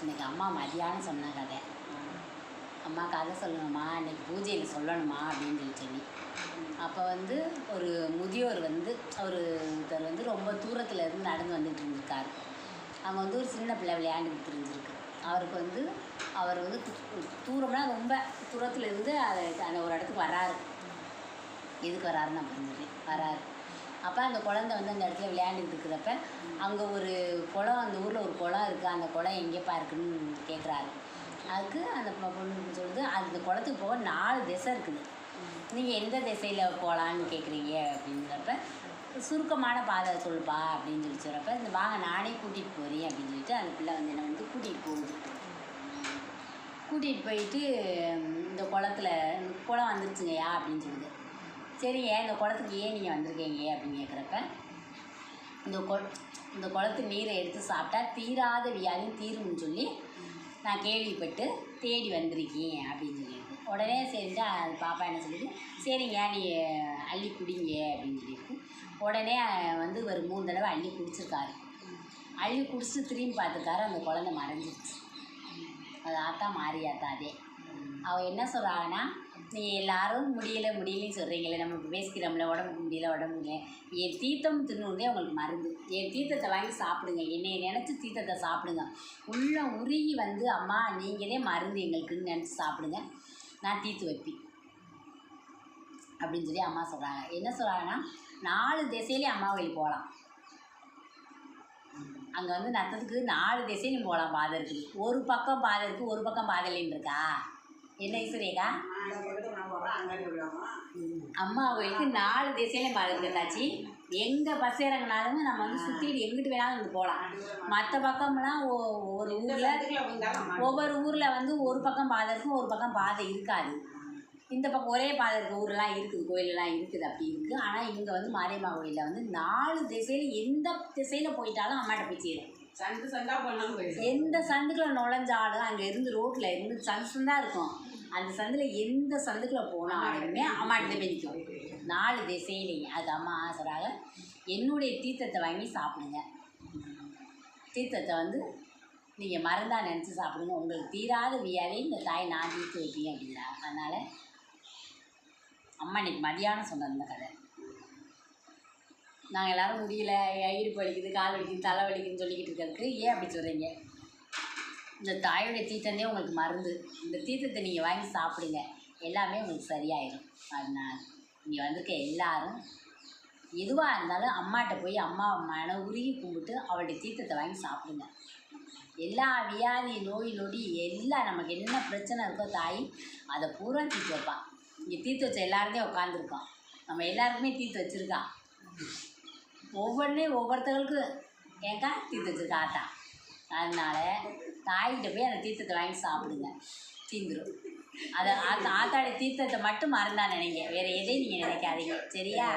இன்னைக்கு அம்மா மதியானம் சொன்ன கதை அம்மா கதை சொல்லணுமா? இன்றைக்கி பூஜையில் சொல்லணுமா? அப்படின்னு சொல்லி சொல்லி அப்போ வந்து ஒரு முதியோர் வந்து அவர் ஒருத்தர் வந்து ரொம்ப தூரத்தில் இருந்து நடந்து வந்துட்டு இருந்திருக்கார். அவங்க வந்து ஒரு சின்ன பிள்ளை விளையாண்டுட்டு தெரிஞ்சிருக்கு அவருக்கு வந்து அவர் வந்து தூரம்னா ரொம்ப தூரத்தில் இருந்து அதை அந்த ஒரு இடத்துக்கு வராரு. எதுக்கு வராருன்னு நான் புரிஞ்சுக்கிறேன் வராரு. அப்போ அந்த குழந்தை வந்து அந்த இடத்துல விளையாண்டுட்டு இருக்கிறப்ப அங்கே ஒரு குளம் அந்த ஊரில் ஒரு குளம் இருக்குது அந்த குளம் எங்கேப்பா இருக்குன்னு கேட்குறாரு அதுக்கு அந்த பொண்ணு சொல்லுது அந்த குளத்துக்கு போக நாலு திசை இருக்குது. நீங்கள் எந்த திசையில் போகலான்னு கேட்குறீங்க அப்படின்றப்ப சுருக்கமான பாதை சொல்லுப்பா அப்படின்னு சொல்லி சொல்கிறப்ப இந்த வாங்க நானே கூட்டிகிட்டு போகிறேன் அப்படின்னு சொல்லிட்டு அந்த பிள்ளை வந்து என்னை வந்து கூட்டிகிட்டு போகுது. கூட்டிகிட்டு போயிட்டு இந்த குளத்துல குளம் வந்துருச்சுங்கய்யா அப்படின்னு சொல்லுது. சரிங்க இந்த குளத்துக்கு ஏன் நீங்கள் வந்திருக்கீங்க அப்படின்னு கேட்குறப்ப இந்த கொ இந்த குளத்து நீரை எடுத்து சாப்பிட்டா தீராத வியாதியும் தீரும்னு சொல்லி நான் கேள்விப்பட்டு தேடி வந்திருக்கேன் அப்படின்னு சொல்லியிருக்கு உடனே சரிட்டு அது பாப்பா என்ன சொல்லிட்டு சரிங்க நீ அள்ளி குடிங்க அப்படின்னு சொல்லியிருக்கு உடனே வந்து ஒரு மூணு தடவை அள்ளி குடிச்சிருக்காரு. அள்ளி குடிச்சு திரும்பி பார்த்துருக்காரு அந்த குழந்தை மறைஞ்சிருச்சு. அது ஆத்தா மாறியாத்தா அதே. அவள் என்ன சொல்கிறாங்கன்னா நீ எல்லாரும் முடியல முடியலன்னு சொல்கிறீங்களே நம்ம பேசிக்கிறோம்ல உடம்புக்கு முடியல உடம்பு முடியல. என் தீர்த்தம் தின்னுதே உங்களுக்கு மருந்து. என் தீர்த்தத்தை வாங்கி சாப்பிடுங்க. என்னை நினச்சி தீர்த்தத்தை சாப்பிடுங்க. உள்ள உருகி வந்து அம்மா நீங்களே மருந்து எங்களுக்குன்னு நினச்சி சாப்பிடுங்க. நான் தீர்த்து வைப்பேன். அப்படின்னு சொல்லி அம்மா சொல்கிறாங்க என்ன சொல்கிறாங்கன்னா நாலு திசையிலே அம்மா கோயில் போகலாம். அங்கே வந்து நத்தத்துக்கு நாலு திசையும் போகலாம் பாதை இருக்குது ஒரு பக்கம் பாதை இருக்குது ஒரு பக்கம் பாதை இல்லைன்னு இருக்கா? என்ன ஈஸ்வரியக்கா அம்மா கோயிலுக்கு நாலு திசையிலையும் பாதை இருக்குது தாச்சி எங்கே பஸ் இறங்கினாலும் நம்ம வந்து சுற்றிட்டு எங்கிட்டு வேணாலும் வந்து போகலாம் மற்ற பக்கம்லாம் ஒ- ஒவ்வொரு ஊரில் ஒவ்வொரு ஊரில் வந்து ஒரு பக்கம் பாதை இருக்கும் ஒரு பக்கம் பாதை இருக்காது. இந்த பக்கம் ஒரே பாதை இருக்க ஊரெல்லாம் இருக்குது கோயிலெல்லாம் இருக்குது அப்படி இருக்குது ஆனால் இங்கே வந்து மாரியம்மா கோயிலில் வந்து நாலு திசையில் எந்த திசையில் போயிட்டாலும் அம்மாட்ட போய் சேரும். சந்து சந்தா பண்ணாலும் போயிடும். எந்த சந்துக்குள்ள நுழைஞ்சாலும் அங்கே இருந்து ரோட்டில் இருந்து சந்து சந்தா இருக்கும். அந்த சந்தில் எந்த சந்துக்குள்ள போனாலுமே அம்மாட்ட போய் நிற்கும் நாலு திசையிலையும் அது அம்மா சொல்கிறாங்க என்னுடைய தீர்த்தத்தை வாங்கி சாப்பிடுங்க. தீர்த்தத்தை வந்து நீங்கள் மருந்தாக நினச்சி சாப்பிடுங்க. உங்களுக்கு தீராத வியாதி இந்த தாய் நான் தீர்த்து வைப்பீங்க அப்படிங்கிறாங்க. அதனால் அம்மா இன்னைக்கு மதியானம் சொன்ன இந்த கதை. நாங்கள் எல்லாரும் முடியல இடுப்பு வலிக்குது கால் வலிக்குது தலை வலிக்குதுன்னு சொல்லிக்கிட்டு இருக்கிறதுக்கு ஏன் அப்படி சொல்கிறீங்க இந்த தாயோடைய தீர்த்தமே உங்களுக்கு மருந்து. இந்த தீர்த்தத்தை நீங்கள் வாங்கி சாப்பிடுங்க. எல்லாமே உங்களுக்கு சரியாயிடும் அதனால் இங்கே வந்திருக்க எல்லாரும் எதுவாக இருந்தாலும் அம்மாட்ட போய் அம்மா மன உருகி கும்பிட்டு அவளுடைய தீர்த்தத்தை வாங்கி சாப்பிடுங்க. எல்லா வியாதி நோய் நொடி எல்லாம் நமக்கு என்ன பிரச்சனை இருக்கோ தாய் அதை பூரா தீர்த்து வைப்பான் இங்கே தீர்த்து வச்ச எல்லாருமே உட்காந்துருக்கோம் நம்ம எல்லாருக்குமே தீர்த்து வச்சுருக்கான் ஒவ்வொன்றையும் ஒவ்வொருத்தர்களுக்கு ஏங்கா தீர்த்து வச்சிருக்கா ஆத்தா. அதனால் தாய்கிட்ட போய் அந்த தீர்த்தத்தை வாங்கி சாப்பிடுங்க. தீந்துடும் அதை ஆத்தாடைய தீர்த்தத்தை மட்டும் மறந்தா நினைங்க. வேறு எதையும் நீங்கள் நினைக்காதீங்க. சரியா?